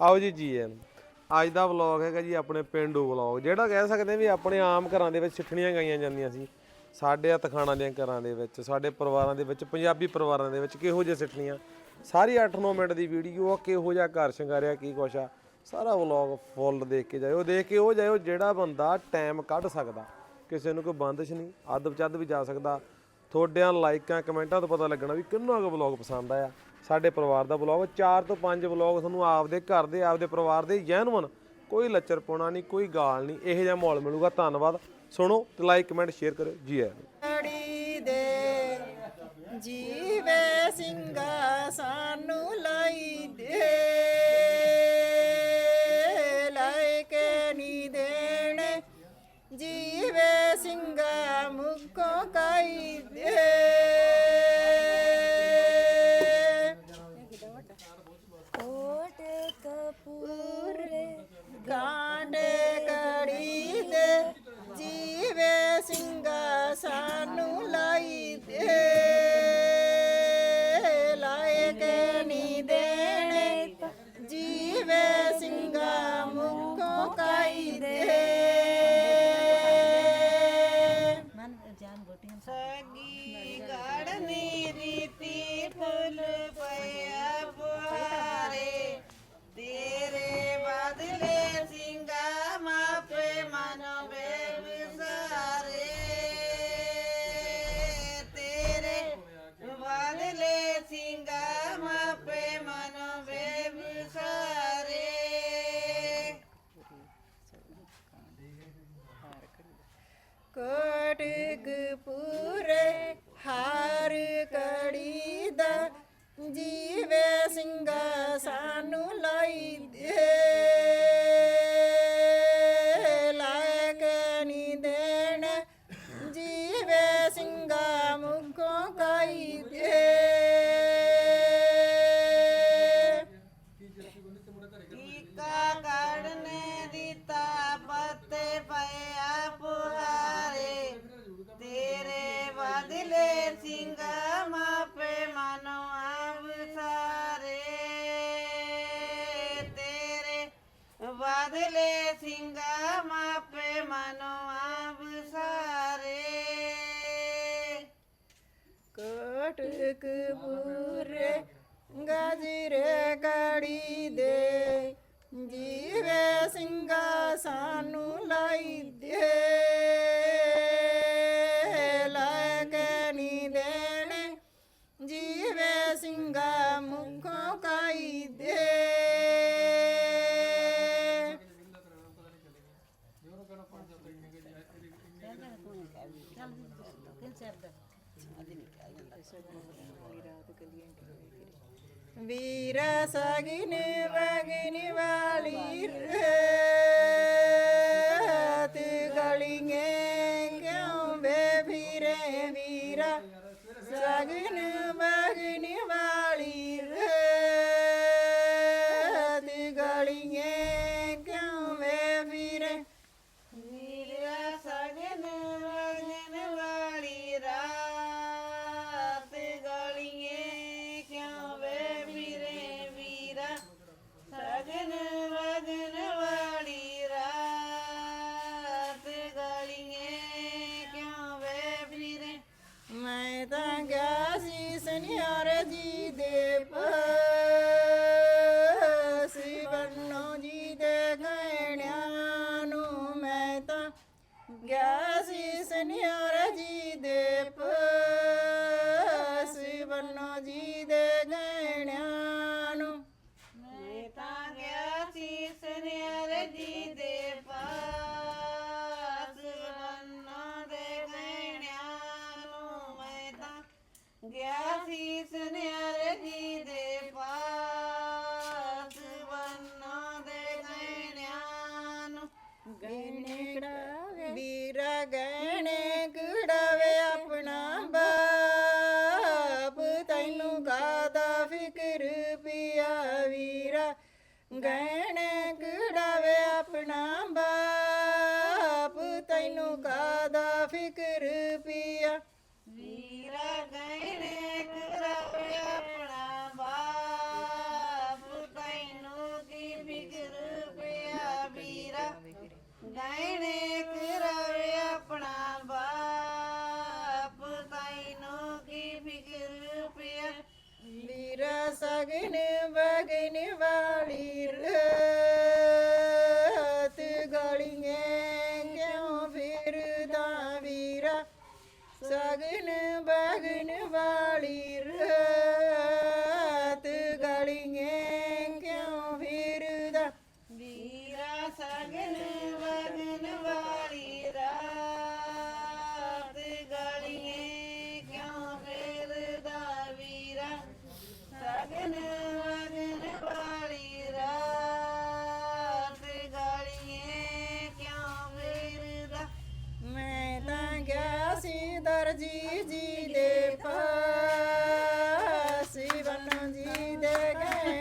ਆਓ ਜੀ ਜੀ ਐਨ। ਅੱਜ ਦਾ ਵਲੌਗ ਹੈਗਾ ਜੀ ਆਪਣੇ ਪਿੰਡੂ ਵਲੌਗ, ਜਿਹੜਾ ਕਹਿ ਸਕਦੇ ਵੀ ਆਪਣੇ ਆਮ ਘਰਾਂ ਦੇ ਵਿੱਚ ਸਿੱਠਣੀਆਂ ਗਾਈਆਂ ਜਾਂਦੀਆਂ ਸੀ। ਸਾਡੇ ਆ ਤਖਾਣਾ ਦੇ ਘਰਾਂ ਦੇ ਵਿੱਚ, ਸਾਡੇ ਪਰਿਵਾਰਾਂ ਦੇ ਵਿੱਚ, ਪੰਜਾਬੀ ਪਰਿਵਾਰਾਂ ਦੇ ਵਿੱਚ ਕਿਹੋ ਜਿਹੇ ਸਿੱਠਣੀਆਂ ਸਾਰੀ 8-9 ਮਿੰਟ ਦੀ ਵੀਡੀਓ ਆ ਕਿਹੋ ਜਿਹਾ ਘਰ ਸ਼ਿੰਗਾਰਿਆ, ਕੀ ਕੁਛ ਆ, ਸਾਰਾ ਵਲੌਗ ਫੁੱਲ ਦੇਖ ਕੇ ਜਾਇਓ। ਦੇਖ ਕੇ ਉਹ ਜਾਇਓ ਜਿਹੜਾ ਬੰਦਾ ਟਾਈਮ ਕੱਢ ਸਕਦਾ। ਕਿਸੇ ਨੂੰ ਕੋਈ ਬੰਦਸ਼ ਨਹੀਂ ਅੱਧ ਚੱਦ ਵੀ ਜਾ ਸਕਦਾ। ਤੁਹਾਡਿਆਂ ਲਾਈਕਾਂ, ਕਮੈਂਟਾਂ ਤੋਂ ਪਤਾ ਲੱਗਣਾ ਵੀ ਕਿੰਨਾ ਕੁ ਵਲੌਗ ਪਸੰਦ ਆਇਆ। ਸਾਡੇ ਪਰਿਵਾਰ ਦਾ ਵਲੌਗ 4 ਤੋਂ 5 ਵਲੌਗ ਤੁਹਾਨੂੰ ਆਪਦੇ ਘਰ ਦੇ, ਆਪਦੇ ਪਰਿਵਾਰ ਦੇ ਜੈਨੂਨ ਕੋਈ ਲੱਚਰ ਪਾਉਣਾ ਨਹੀਂ, ਕੋਈ ਗਾਲ ਨਹੀਂ, ਇਹੋ ਜਿਹਾ ਮਾਹੌਲ ਮਿਲੂਗਾ। ਧੰਨਵਾਦ। ਸੁਣੋ ਤੇ ਲਾਈਕ ਕਮੈਂਟ ਸ਼ੇਅਰ ਕਰਿਓ। ਜੀ ਆਇਆਂ ਨੂੰ। ਕੜੀ ਦੇ ਜੀਵੇ ਸਿੰਘਾ ਸਾਨੂੰ ਲਾਈ ਦੇ। ਲਾਇ ਕੇ ਨੀ ਦੇਣ। ਜੀਵੇ ਸਿੰਘਾ ਸਿੰਘਾ காட்டுக்கு பூ ਕੋਟਕ ਪੂਰੇ ਗਜਰੇ ਗੜੀ ਦੇ। ਜੀਵੇ ਸਿੰਘਾ ਸਾਨੂੰ ਲਾਈ ਦੇ। ਲਾਇਕ ਨੀ ਦੇਣੇ। ਜੀਵੇ ਸਿੰਘਾ ਮੁਖੋਂ ਕਾਈ ਦੇ। ਵੀਰ ਸਗਨ ਵਗਨ ਵਾਲੀ Vira sagini valir te galinge kyon be vira sagini ਗਿਆ ਸੀ ਸਨਿਆਰ ਜੀ ਦੇ ਪਾਸ। ਦੇ ਗਹਿਣਿਆਂ ਨੂੰ ਗਹਿਣੇ ਕਢਾਵੇ। ਵੀਰਾ ਗਹਿਣੇ ਆਪਣਾ ਬਾਪ। ਤੈਨੂੰ ਕਾਦਾ ਫਿਕਰ ਪਿਆ ਵੀਰਾ? ਗਹਿਣੇ ਵੀਰਾ ਸਗਨ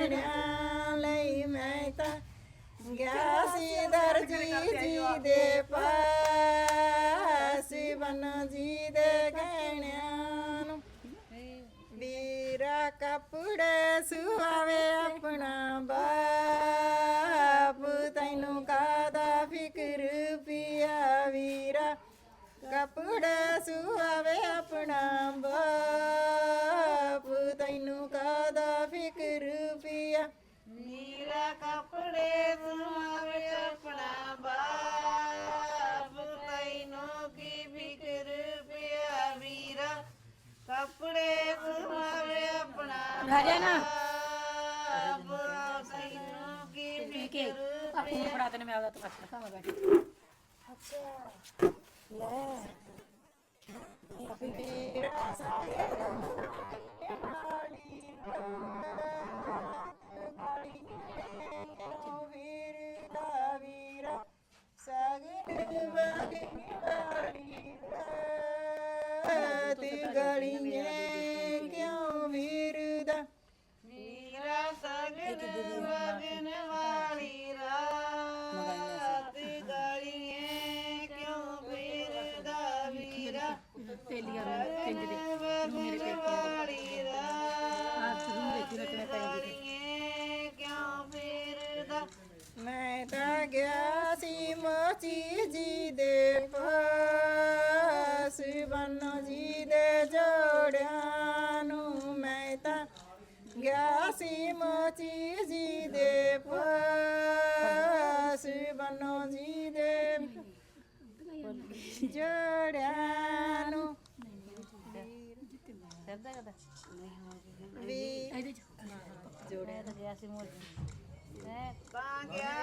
ਗਹਿਣਿਆਂ ਲਈ ਮੈਂ ਤਾਂ ਗਿਆ ਸੀ ਦਰਜੀ ਜੀ ਦੇ ਪਾਸ ਬਨ ਜੀ ਦੇ ਗਹਿਣਿਆਂ ਨੂੰ। ਵੀਰਾ ਕੱਪੜੇ ਆਪਣਾ ਰਾਜਾ ਨਾ ਬਾਪ ਤੈਨੂੰ ਕੀ ਕੇ ਸੀ ਮੋਚੀ ਜੀ ਦੇ ਪਾਸ ਬੰਨੋ ਜੀ ਦੇ ਜੋੜਿਆਂ ਨੂੰ ਮੈਂ ਤਾਂ ਗਿਆ ਸੀ ਮੋਚੀ ਜੀ ਦੇ ਪਾਸ ਬੰਨੋ ਜੀ ਦੇ ਜੋੜਿਆਂ ਨੂੰ। ਵੀ ਇਹਦੇ ਚ ਜੋੜਿਆ ਤਾਂ ਗਿਆ ਸੀ ਮੋਰ ਮੈਂ ਤਾਂ ਗਿਆ